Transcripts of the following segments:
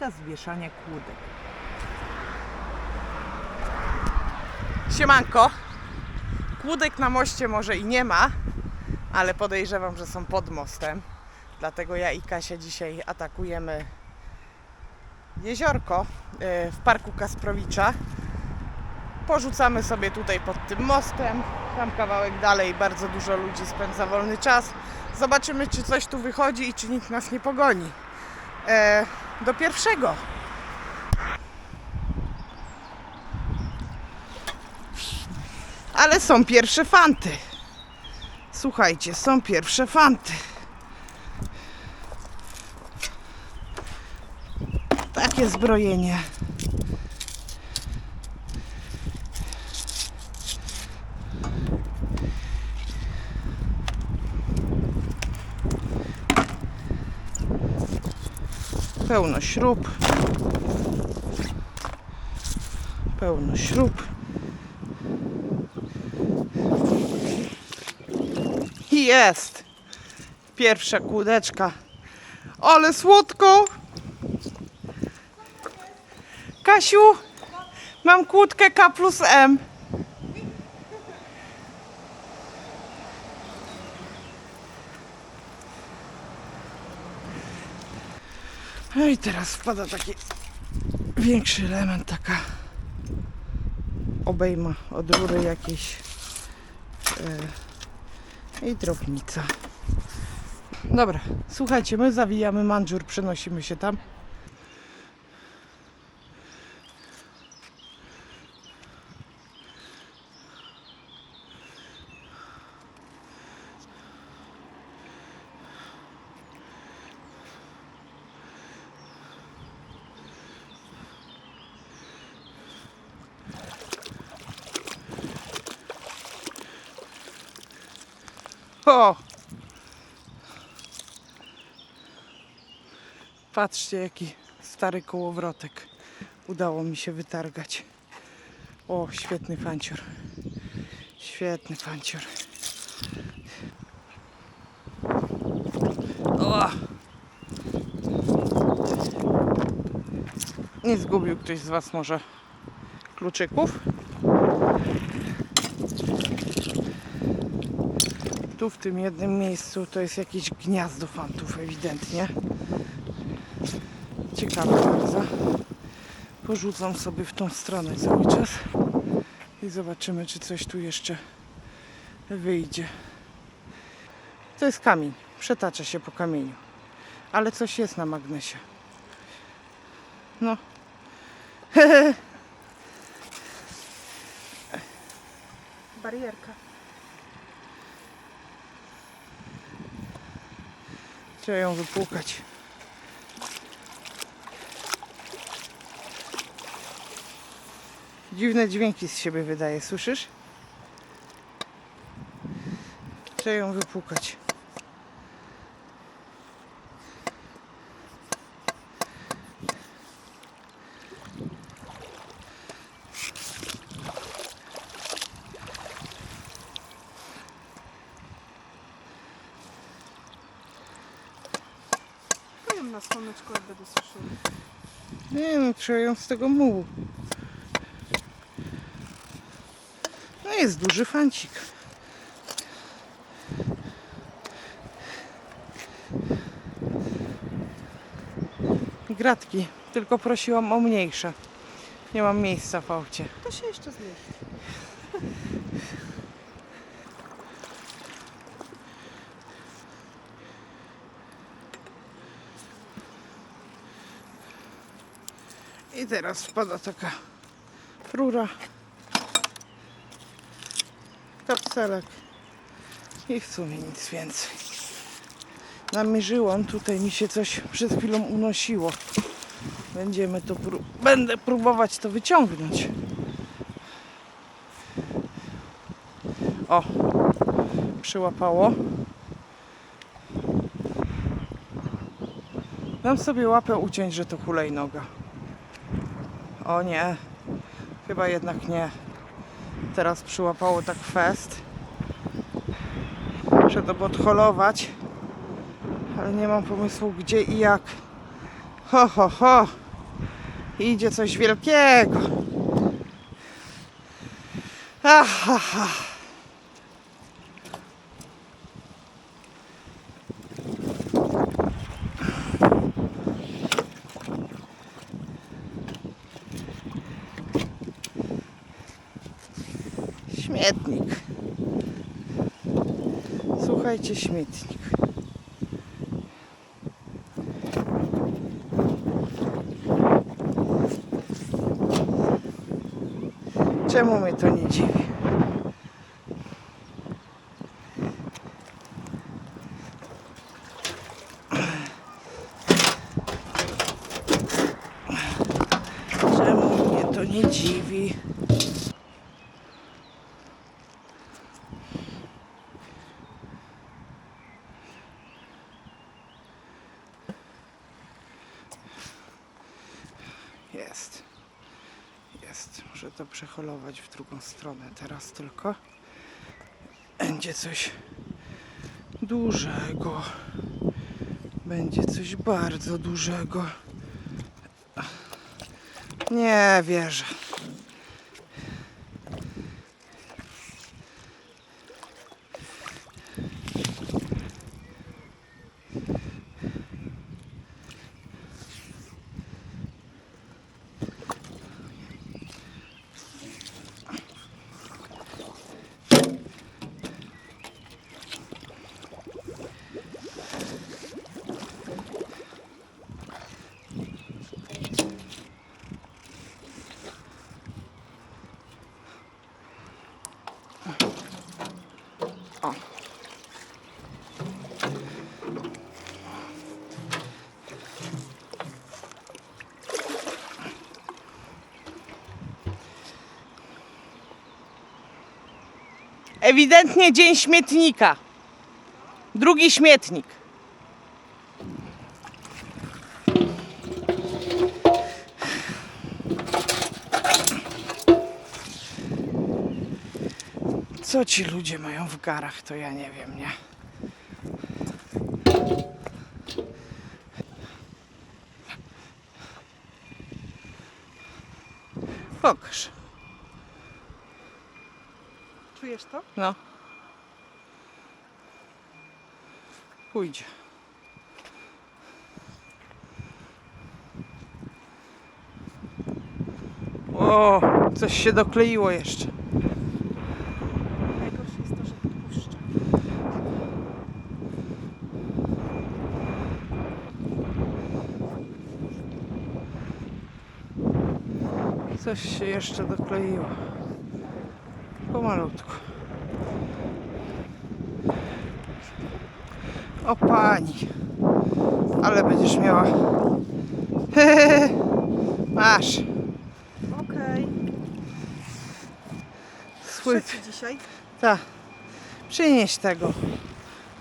zakaz wieszania kłódek. Siemanko. Kłódek na moście może i nie ma, ale podejrzewam, że są pod mostem. Dlatego ja i Kasia dzisiaj atakujemy jeziorko e, w parku Kasprowicza. Porzucamy sobie tutaj pod tym mostem. Tam kawałek dalej bardzo dużo ludzi spędza wolny czas. Zobaczymy, czy coś tu wychodzi i czy nikt nas nie pogoni. E, do pierwszego. Ale są pierwsze fanty. Słuchajcie, są pierwsze fanty. Takie zbrojenie. Pełno śrub. Pełno śrub. I Jest. Pierwsza kłódeczka. Ale słodko. Kasiu, mam kłódkę K plus M. No i teraz wpada taki większy element, taka obejma od rury jakiejś e, i drobnica. Dobra, słuchajcie, my zawijamy mandżur, przenosimy się tam. O! Patrzcie, jaki stary kołowrotek udało mi się wytargać. O, świetny fancior. Świetny fancior. O! Nie zgubił ktoś z Was może kluczyków? Tu w tym jednym miejscu to jest jakieś gniazdo fantów ewidentnie. Ciekawe bardzo. Porzucam sobie w tą stronę cały czas i zobaczymy, czy coś tu jeszcze wyjdzie. To jest kamień. Przetacza się po kamieniu. Ale coś jest na magnesie. No. Barierka. Trzeba ją wypłukać. Dziwne dźwięki z siebie wydaje, słyszysz? Trzeba ją wypłukać. Na słoneczko, jak będę suszyła. Nie no, trzeba ją z tego mułu. Jest duży fancik. Gratki, tylko prosiłam o mniejsze. Nie mam miejsca w aucie. To się jeszcze zmieści. I teraz wpada taka rura, kapselek i w sumie nic więcej. Namierzyłam, tutaj mi się coś przed chwilą unosiło. Będziemy to pró- będę próbować to wyciągnąć. O, przyłapało. Dam sobie łapę uciąć, że to hulajnoga. O nie, chyba jednak nie. Teraz przyłapało tak fest. Muszę to podholować, ale nie mam pomysłu gdzie i jak. Ho, ho, ho. Idzie coś wielkiego. Ahaha. Śmietnik. Słuchajcie, śmietnik. Czemu mnie to nie dziwi? Czemu mnie to nie dziwi? Jest. Jest. Muszę to przeholować w drugą stronę teraz tylko. Będzie coś dużego. Będzie coś bardzo dużego. Nie wierzę. Ewidentnie dzień śmietnika. Drugi śmietnik. Co ci ludzie mają w garach, to ja nie wiem, nie? Pokaż. Czujesz to? No. Pójdzie. O, coś się dokleiło jeszcze. Najgorsze jest to, że podpuszcza. Coś się jeszcze dokleiło. Pomalutku. O pani. Ale będziesz miała. Masz. Okej. Słyt. Trzeci dzisiaj. Ta. Przynieś tego.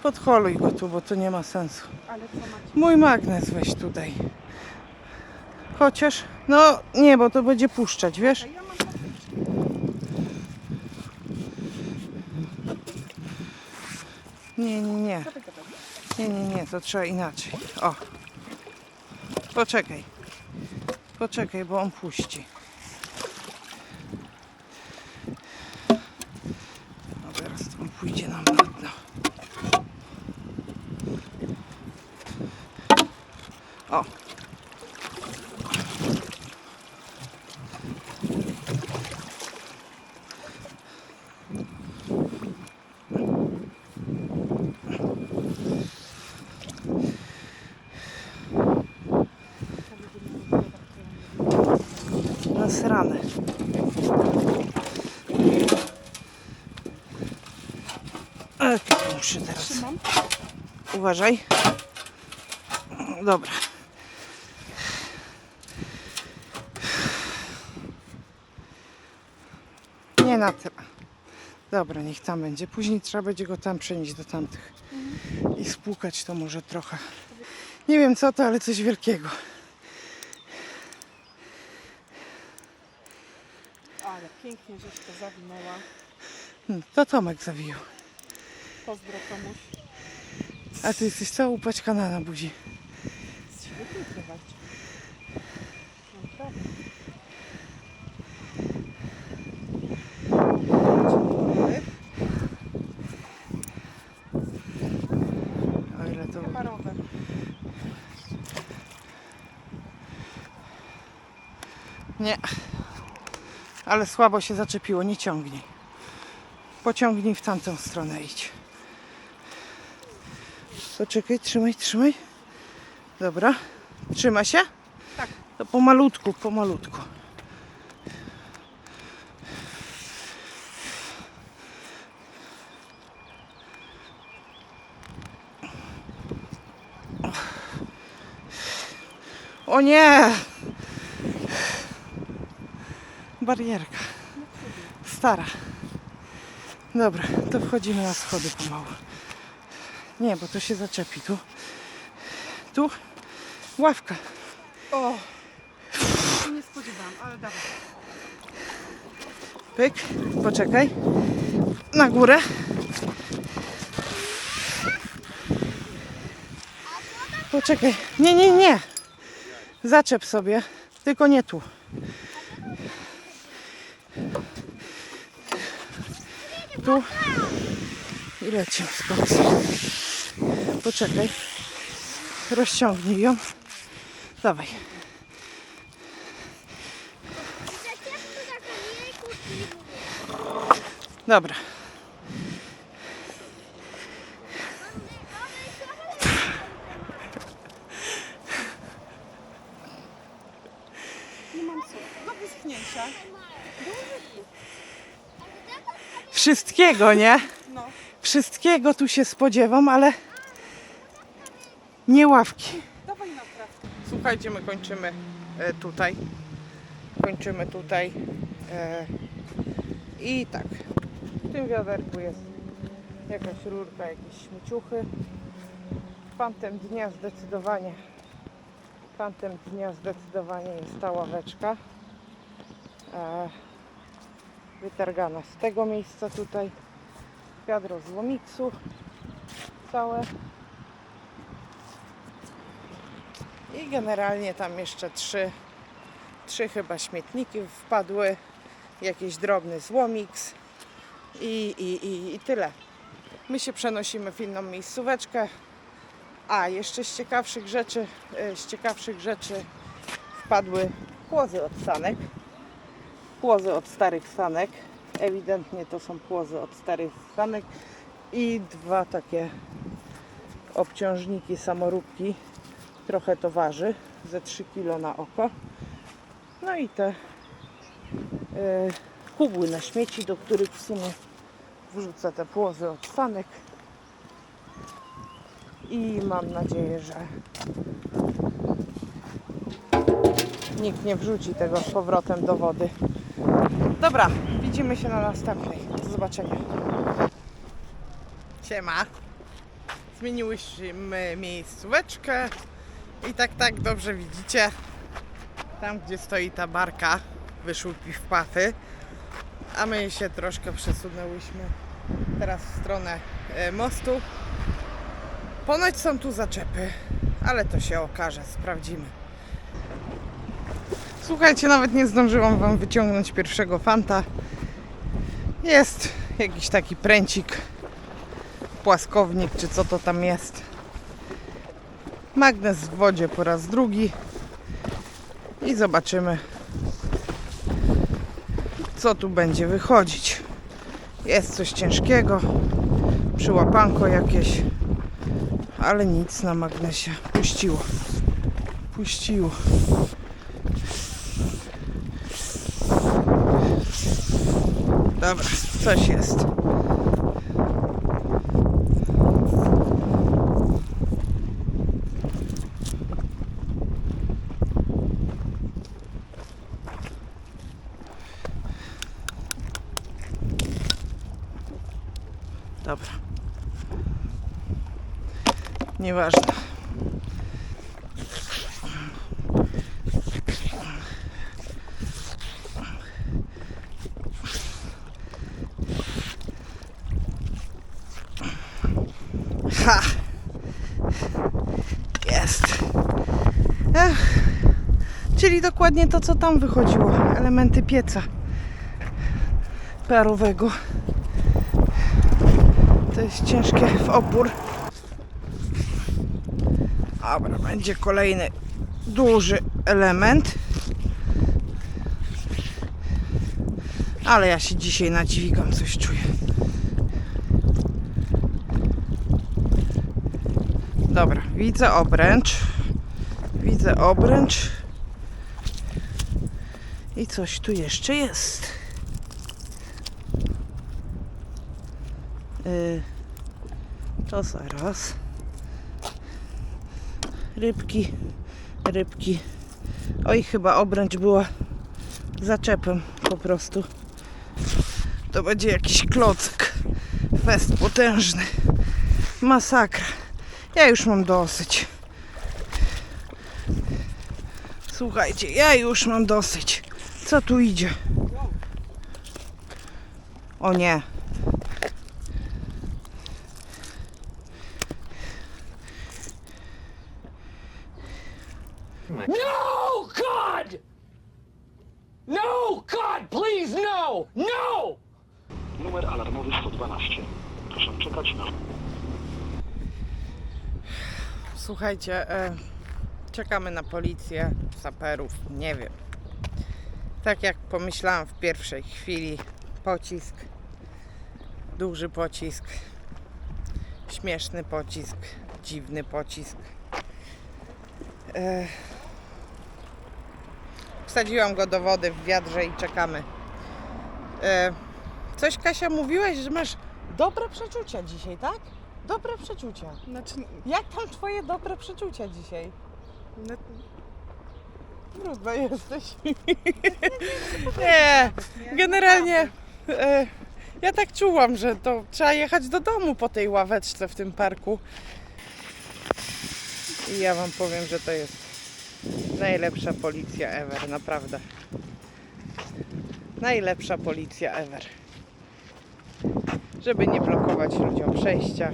Podholuj go tu, bo to nie ma sensu. Ale co macie? Mój magnes weź tutaj. Chociaż, no nie, bo to będzie puszczać, wiesz? A ja mam patyczkę. Nie, nie, nie. Nie, nie, nie, to trzeba inaczej. O. Poczekaj. Poczekaj, bo on puści. No teraz on pójdzie nam na dno. O. Nasrane. Ale muszę teraz. Uważaj. Dobra. Nie na tyle. Dobra, niech tam będzie. Później trzeba będzie go tam przenieść do tamtych i spłukać to może trochę. Nie wiem co to, ale coś wielkiego. Pięknie żeś to zawinęła. Hmm, to Tomek zawijał. Pozdro komuś. A ty jesteś cała upaćkana na buzi. Świetnie pływać. Naprawdę. O ile Nie. Ale słabo się zaczepiło, nie ciągnij. Pociągnij w tamtą stronę idź. Poczekaj, trzymaj, trzymaj. Dobra. Trzyma się? Tak. To pomalutku, pomalutku. O nie! Barierka. Stara. Dobra, to wchodzimy na schody pomału. Nie, bo to się zaczepi tu. Tu ławka. O! Nie spodziewałam, ale dawaj. Pyk, poczekaj. Na górę. Poczekaj. Nie, nie, nie. Zaczep sobie. Tylko nie tu. Tu. I lecimy z kolei. Poczekaj. Rozciągnij ją. Dawaj. Dobra. Nie mam słów. Do wyschnięcia. Wszystkiego, nie? No. Wszystkiego tu się spodziewam, ale nie ławki. Dawaj. Słuchajcie, my kończymy e, tutaj. Kończymy tutaj. E, I tak. W tym wiaderku jest jakaś rurka, jakieś śmieciuchy. Fantem dnia zdecydowanie fantem dnia zdecydowanie jest ta ławeczka. E, wytargana z tego miejsca tutaj. Wiadro z Lomiksu. Całe. I generalnie tam jeszcze trzy, trzy chyba śmietniki wpadły, jakiś drobny złomiks i, i, i, i tyle. My się przenosimy w inną miejscóweczkę. A, jeszcze z ciekawszych rzeczy, e, z ciekawszych rzeczy wpadły płozy od sanek. Płozy od starych sanek. Ewidentnie to są płozy od starych sanek i dwa takie obciążniki samoróbki trochę to waży, ze 3 kg na oko. No i te y, kubły na śmieci, do których w sumie wrzucę te płozy od sanek. I mam nadzieję, że nikt nie wrzuci tego z powrotem do wody. Dobra, widzimy się na następnej. Do zobaczenia. Siema. Zmieniłyśmy miejscóweczkę. I tak, tak, dobrze widzicie. Tam, gdzie stoi ta barka, wyszły piwpachy. A my się troszkę przesunęłyśmy teraz w stronę e, mostu. Ponoć są tu zaczepy, ale to się okaże, sprawdzimy. Słuchajcie, nawet nie zdążyłam Wam wyciągnąć pierwszego fanta. Jest jakiś taki pręcik, płaskownik, czy co to tam jest. Magnes w wodzie po raz drugi i zobaczymy co tu będzie wychodzić. Jest coś ciężkiego, przyłapanko jakieś, ale nic na magnesie. Puściło. Puściło. Dobra, coś jest. Dobra. Nieważne. Ha! Jest. Ech. Czyli dokładnie to, co tam wychodziło. Elementy pieca parowego. To jest ciężkie w opór. Dobra, będzie kolejny duży element. Ale ja się dzisiaj nadźwigam, coś czuję. Dobra, widzę obręcz. Widzę obręcz. I coś tu jeszcze jest. Y, to zaraz. Rybki, rybki. Oj, chyba obręcz była zaczepem po prostu. To będzie jakiś klocek. Fest potężny. Masakra. Ja już mam dosyć. Słuchajcie, ja już mam dosyć. Co tu idzie? O nie. No, God! No, God, please, no! No! Numer alarmowy 112. Proszę czekać na Słuchajcie, e, czekamy na policję, saperów, nie wiem. Tak jak pomyślałam w pierwszej chwili, pocisk, duży pocisk, śmieszny pocisk, dziwny pocisk. Wsadziłam go do wody w wiadrze i czekamy. Coś Kasia mówiłaś, że masz dobre przeczucia dzisiaj, tak? Dobre przeczucia. Znaczy, Jak tam twoje dobre przeczucia dzisiaj? no, Brudna jesteś. Nie, generalnie e, ja tak czułam, że to trzeba jechać do domu po tej ławeczce w tym parku. I ja wam powiem, że to jest najlepsza policja ever, naprawdę. Najlepsza policja ever. Żeby nie blokować ludziom przejścia.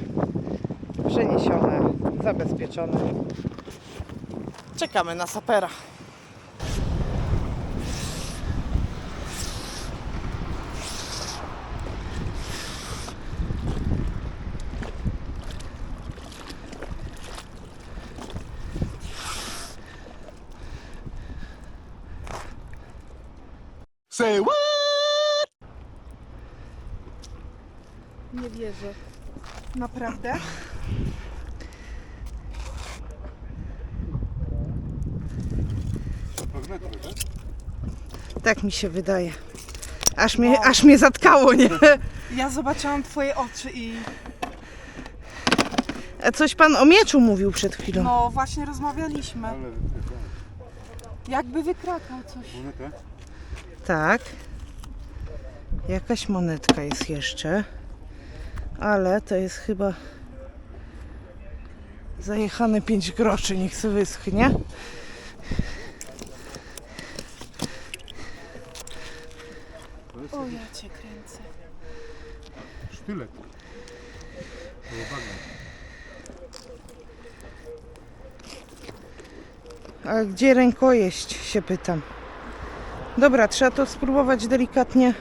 Przeniesione, zabezpieczone. Czekamy na sapera. Say what? nie wierzę. Naprawdę? Tak mi się wydaje. Aż mnie, aż mnie zatkało, nie? Ja zobaczyłam twoje oczy i A coś pan o mieczu mówił przed chwilą. no właśnie rozmawialiśmy. Jakby wykrakał coś. Tak. Jakaś monetka jest jeszcze. Ale to jest chyba zajechane 5 groszy. Niech sobie wyschnie. O ja cię kręcę. Sztylet. A gdzie rękojeść się pytam. Dobra, trzeba to spróbować delikatnie.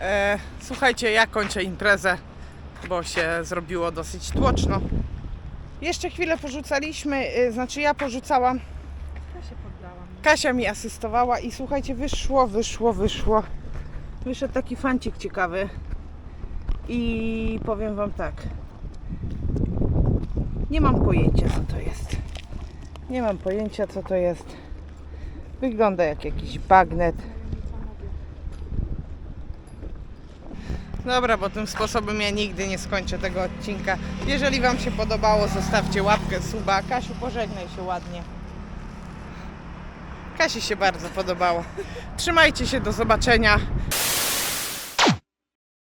E, słuchajcie, ja kończę imprezę, bo się zrobiło dosyć tłoczno. Jeszcze chwilę porzucaliśmy, y, znaczy ja porzucałam, Ja się poddałam. Kasia mi asystowała i słuchajcie, wyszło, wyszło, wyszło. Wyszedł taki fancik ciekawy. I powiem wam tak. Nie mam pojęcia co to jest. Nie mam pojęcia co to jest. Wygląda jak jakiś bagnet. Dobra, bo tym sposobem ja nigdy nie skończę tego odcinka. Jeżeli Wam się podobało, zostawcie łapkę, suba. Kasiu, pożegnaj się ładnie. Kasi się bardzo podobało. Trzymajcie się, do zobaczenia.